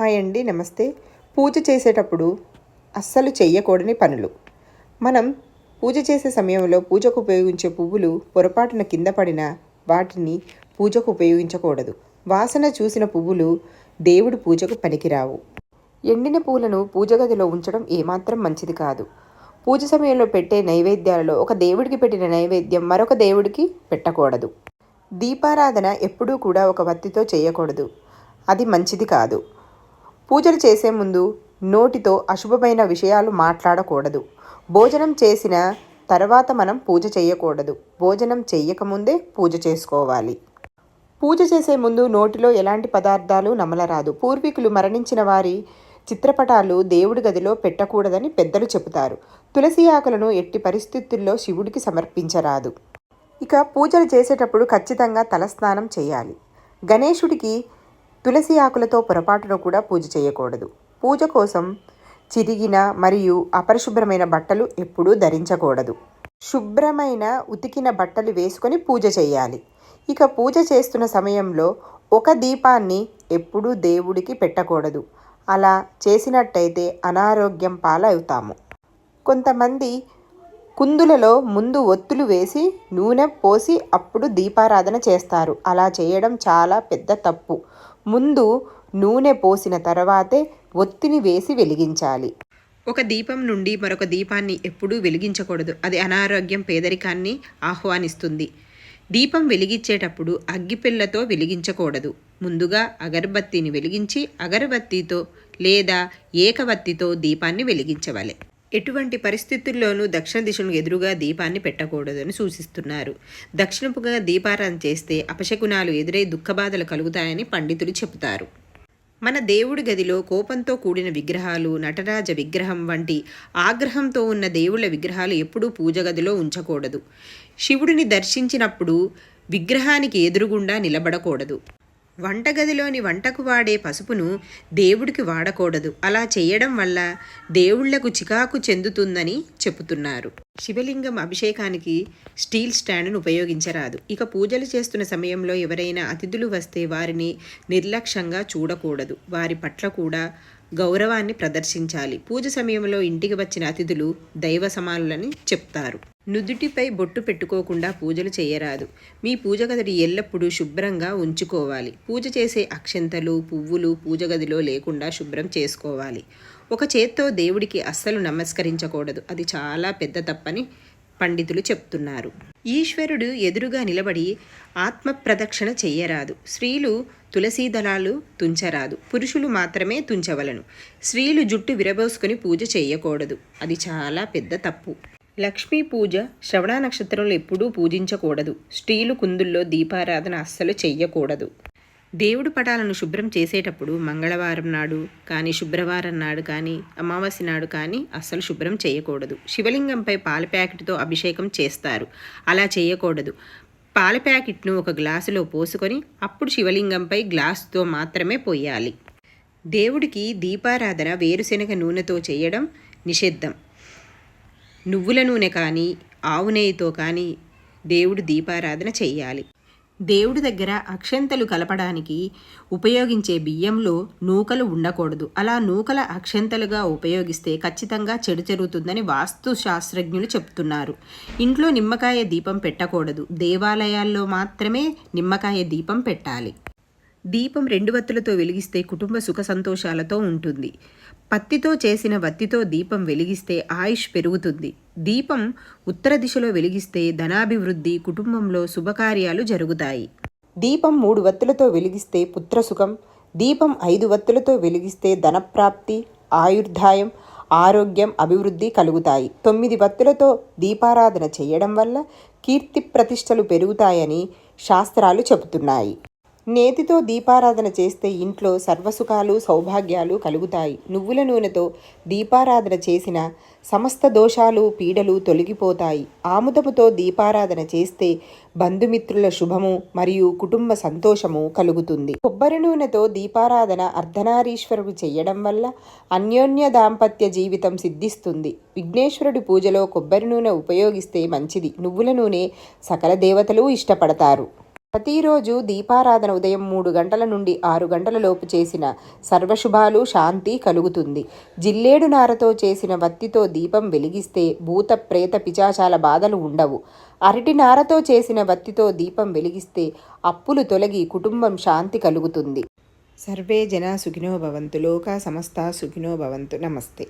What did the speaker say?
Hi అండి నమస్తే. పూజ చేసేటప్పుడు అస్సలు చేయకూడని పనులు. మనం పూజ చేసే సమయంలో పూజకు ఉపయోగించే పువ్వులు పొరపాటున కింద పడిన వాటిని పూజకు ఉపయోగించకూడదు. వాసన చూసిన పువ్వులు దేవుడి పూజకు పనికిరావు. ఎండిన పూలను పూజ గదిలో ఉంచడం ఏమాత్రం మంచిది కాదు. పూజ సమయంలో పెట్టే నైవేద్యాలలో ఒక దేవుడికి పెట్టిన నైవేద్యం మరొక దేవుడికి పెట్టకూడదు. దీపారాధన ఎప్పుడూ కూడా ఒక వత్తితో చేయకూడదు అది మంచిది కాదు. పూజలు చేసే ముందు నోటితో అశుభమైన విషయాలు మాట్లాడకూడదు. భోజనం చేసిన తర్వాత మనం పూజ చేయకూడదు. భోజనం చెయ్యకముందే పూజ చేసుకోవాలి. పూజ చేసే ముందు నోటిలో ఎలాంటి పదార్థాలు నమలరాదు. పూర్వీకులు మరణించిన వారి చిత్రపటాలు దేవుడి గదిలో పెట్టకూడదని పెద్దలు చెబుతారు. తులసి ఆకులను ఎట్టి పరిస్థితుల్లో శివుడికి సమర్పించరాదు. ఇక పూజలు చేసేటప్పుడు ఖచ్చితంగా తలస్నానం చేయాలి. గణేశుడికి తులసి ఆకులతో పొరపాటున కూడా పూజ చేయకూడదు. పూజ కోసం చిరిగిన మరియు అపరిశుభ్రమైన బట్టలు ఎప్పుడూ ధరించకూడదు. శుభ్రమైన ఉతికిన బట్టలు వేసుకొని పూజ చేయాలి. ఇక పూజ చేస్తున్న సమయంలో ఒక దీపాన్ని ఎప్పుడూ దేవుడికి పెట్టకూడదు. అలా చేసినట్టయితే అనారోగ్యం పాలవుతాము. కొంతమంది కుందులలో ముందు ఒత్తులు వేసి నూనె పోసి అప్పుడు దీపారాధన చేస్తారు. అలా చేయడం చాలా పెద్ద తప్పు. ముందు నూనె పోసిన తర్వాతే ఒత్తిని వేసి వెలిగించాలి. ఒక దీపం నుండి మరొక దీపాన్ని ఎప్పుడూ వెలిగించకూడదు. అది అనారోగ్యం పేదరికాన్ని ఆహ్వానిస్తుంది. దీపం వెలిగించేటప్పుడు అగ్గిపిల్లతో వెలిగించకూడదు. ముందుగా అగరబత్తిని వెలిగించి అగరబత్తితో లేదా ఏకవత్తితో దీపాన్ని వెలిగించవాలి. ఎటువంటి పరిస్థితుల్లోనూ దక్షిణ దిశను ఎదురుగా దీపాన్ని పెట్టకూడదని సూచిస్తున్నారు. దక్షిణపుగా దీపారాధన చేస్తే అపశకునాలు ఎదురై దుఃఖబాధలు కలుగుతాయని పండితులు చెబుతారు. మన దేవుడి గదిలో కోపంతో కూడిన విగ్రహాలు నటరాజ విగ్రహం వంటి ఆగ్రహంతో ఉన్న దేవుళ్ళ విగ్రహాలు ఎప్పుడూ పూజ గదిలో ఉంచకూడదు. శివుడిని దర్శించినప్పుడు విగ్రహానికి ఎదురుగుండా నిలబడకూడదు. వంటగదిలోని వంటకు వాడే పసుపును దేవుడికి వాడకూడదు. అలా చేయడం వల్ల దేవుళ్ళకు చికాకు చెందుతుందని చెబుతున్నారు. శివలింగం అభిషేకానికి స్టీల్ స్టాండ్ను ఉపయోగించరాదు. ఇక పూజలు చేస్తున్న సమయంలో ఎవరైనా అతిథులు వస్తే వారిని నిర్లక్ష్యంగా చూడకూడదు. వారి పట్ల కూడా గౌరవాన్ని ప్రదర్శించాలి. పూజ సమయంలో ఇంటికి వచ్చిన అతిథులు దైవ సమానులని చెప్తారు. నుదుటిపై బొట్టు పెట్టుకోకుండా పూజలు చేయరాదు. మీ పూజ గదిని ఎల్లప్పుడూ శుభ్రంగా ఉంచుకోవాలి. పూజ చేసే అక్షంతలు పువ్వులు పూజ గదిలో లేకుండా శుభ్రం చేసుకోవాలి. ఒక చేత్తో దేవుడికి అస్సలు నమస్కరించకూడదు. అది చాలా పెద్ద తప్పని పండితులు చెప్తున్నారు. ఈశ్వరుడు ఎదురుగా నిలబడి ఆత్మ ప్రదక్షిణ చెయ్యరాదు. స్త్రీలు తులసీ దళాలు తుంచరాదు. పురుషులు మాత్రమే తుంచవలను. స్త్రీలు జుట్టు విరబోసుకొని పూజ చేయకూడదు అది చాలా పెద్ద తప్పు. లక్ష్మీ పూజ శ్రవణ నక్షత్రంలో ఎప్పుడూ పూజించకూడదు. స్త్రీలు కుందుల్లో దీపారాధన అస్సలు చెయ్యకూడదు. దేవుడు పటాలను శుభ్రం చేసేటప్పుడు మంగళవారం నాడు కానీ శుభ్రవారం నాడు కానీ అమావాస్య నాడు కానీ అస్సలు శుభ్రం చేయకూడదు. శివలింగంపై పాల ప్యాకెట్తో అభిషేకం చేస్తారు. అలా చేయకూడదు. పాల ప్యాకెట్ను ఒక గ్లాసులో పోసుకొని అప్పుడు శివలింగంపై గ్లాసుతో మాత్రమే పోయాలి. దేవుడికి దీపారాధన వేరుశెనగ నూనెతో చేయడం నిషిద్ధం. నువ్వుల నూనె కానీ ఆవు నెయ్యితో కానీ దేవుడు దీపారాధన చేయాలి. దేవుడి దగ్గర అక్షంతలు కలపడానికి ఉపయోగించే బియ్యంలో నూకలు ఉండకూడదు. అలా నూకల అక్షంతలుగా ఉపయోగిస్తే ఖచ్చితంగా చెడు జరుగుతుందని వాస్తు శాస్త్రజ్ఞులు చెప్తున్నారు. ఇంట్లో నిమ్మకాయ దీపం పెట్టకూడదు. దేవాలయాల్లో మాత్రమే నిమ్మకాయ దీపం పెట్టాలి. దీపం రెండు వత్తులతో వెలిగిస్తే కుటుంబ సుఖ సంతోషాలతో ఉంటుంది. పత్తితో చేసిన వత్తితో దీపం వెలిగిస్తే ఆయుష్ పెరుగుతుంది. దీపం ఉత్తర దిశలో వెలిగిస్తే ధనాభివృద్ధి కుటుంబంలో శుభకార్యాలు జరుగుతాయి. దీపం మూడు వత్తులతో వెలిగిస్తే పుత్రసుఖం దీపం ఐదు వత్తులతో వెలిగిస్తే ధనప్రాప్తి ఆయుర్దాయం ఆరోగ్యం అభివృద్ధి కలుగుతాయి. తొమ్మిది వత్తులతో దీపారాధన చేయడం వల్ల కీర్తి ప్రతిష్టలు పెరుగుతాయని శాస్త్రాలు చెబుతున్నాయి. నేతితో దీపారాధన చేస్తే ఇంట్లో సర్వసుఖాలు సౌభాగ్యాలు కలుగుతాయి. నువ్వుల నూనెతో దీపారాధన చేసిన సమస్త దోషాలు పీడలు తొలగిపోతాయి. ఆముదముతో దీపారాధన చేస్తే బంధుమిత్రుల శుభము మరియు కుటుంబ సంతోషము కలుగుతుంది. కొబ్బరి నూనెతో దీపారాధన అర్ధనారీశ్వరుడు చేయడం వల్ల అన్యోన్య దాంపత్య జీవితం సిద్ధిస్తుంది. విఘ్నేశ్వరుడి పూజలో కొబ్బరి నూనె ఉపయోగిస్తే మంచిది. నువ్వుల నూనె సకల దేవతలు ఇష్టపడతారు. ప్రతిరోజు దీపారాధన ఉదయం మూడు గంటల నుండి ఆరు గంటల లోపు చేసిన సర్వశుభాలు శాంతి కలుగుతుంది. జిల్లేడు నారతో చేసిన వత్తితో దీపం వెలిగిస్తే భూత ప్రేత పిచాచాల బాధలు ఉండవు. అరటి నారతో చేసిన వత్తితో దీపం వెలిగిస్తే అప్పులు తొలగి కుటుంబం శాంతి కలుగుతుంది. సర్వే జన సుఖినో భవంతు లోకా సమస్త సుఖినో భవంతు. నమస్తే.